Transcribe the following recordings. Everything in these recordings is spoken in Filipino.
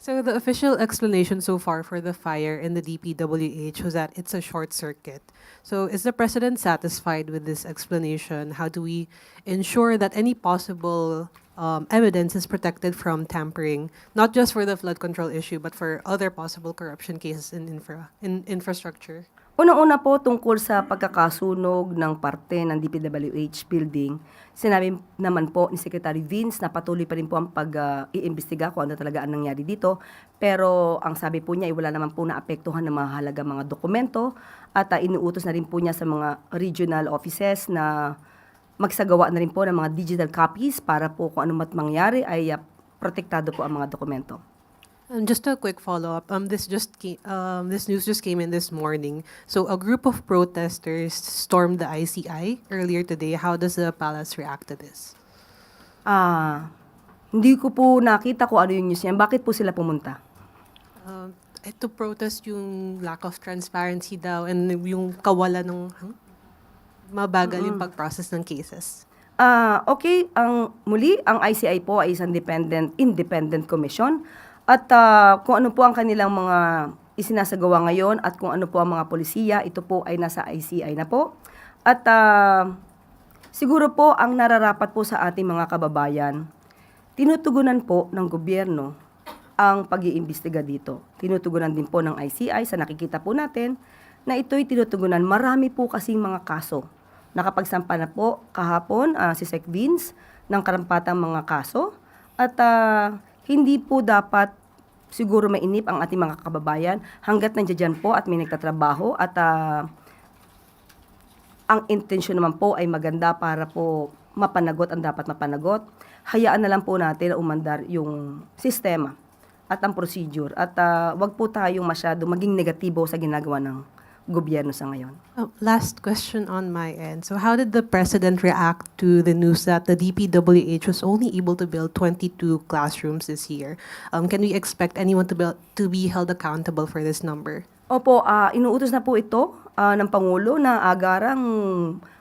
So the official explanation so far for the fire in the DPWH was that it's a short circuit. So is the president satisfied with this explanation? How do we ensure that any possible um, evidence is protected from tampering, not just for the flood control issue, but for other possible corruption cases in infra in infrastructure? Unang-una po tungkol sa pagkakasunog ng parte ng DPWH building, sinabi naman po ni Secretary Vince na patuloy pa rin po ang pag-iimbestiga kung ano talaga ang nangyari dito. Pero ang sabi po niya, ay wala naman po naapektuhan ng mahalaga mga dokumento at uh, inuutos na rin po niya sa mga regional offices na magsagawa na rin po ng mga digital copies para po kung ano mat mangyari ay uh, protektado po ang mga dokumento. And just a quick follow-up. Um, this just came, um, this news just came in this morning. So a group of protesters stormed the ICI earlier today. How does the palace react to this? Ah, hindi ko po nakita kung ano yung news niyan. Bakit po sila pumunta? Um, eh, to protest yung lack of transparency daw and yung kawalan ng huh? mabagal yung pag-process ng cases. Ah, okay, ang muli ang ICI po ay isang independent independent commission at ah, kung ano po ang kanilang mga isinasagawa ngayon at kung ano po ang mga polisiya, ito po ay nasa ICI na po. At ah, siguro po ang nararapat po sa ating mga kababayan, tinutugunan po ng gobyerno ang pag-iimbestiga dito. Tinutugunan din po ng ICI sa nakikita po natin na ito'y tinutugunan. Marami po kasing mga kaso. Nakapagsampa na po kahapon ah, si Sec Vince ng karampatang mga kaso at ah, hindi po dapat siguro mainip ang ating mga kababayan hanggat nandiyan po at may nagtatrabaho at ah, ang intensyon naman po ay maganda para po mapanagot ang dapat mapanagot. Hayaan na lang po natin na umandar yung sistema at ang procedure. At ah, wag po tayong masyado maging negatibo sa ginagawa ng gobyerno sa ngayon. Uh, last question on my end. So how did the president react to the news that the DPWH was only able to build 22 classrooms this year? Um, can we expect anyone to, build, to be held accountable for this number? Opo, ah, inuutos na po ito ah, ng Pangulo na agarang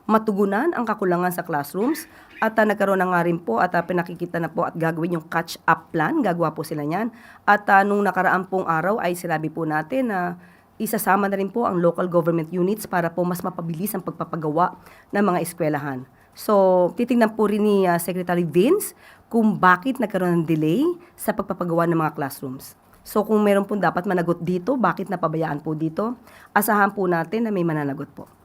matugunan ang kakulangan sa classrooms at ah, nagkaroon na nga rin po at ah, pinakikita na po at gagawin yung catch-up plan. Gagawa po sila niyan. At ah, nung nakaraan pong araw ay sinabi po natin na isasama na rin po ang local government units para po mas mapabilis ang pagpapagawa ng mga eskwelahan. So, titingnan po rin ni ah, Secretary Vince kung bakit nagkaroon ng delay sa pagpapagawa ng mga classrooms. So, kung meron po dapat managot dito, bakit napabayaan po dito, asahan po natin na may mananagot po.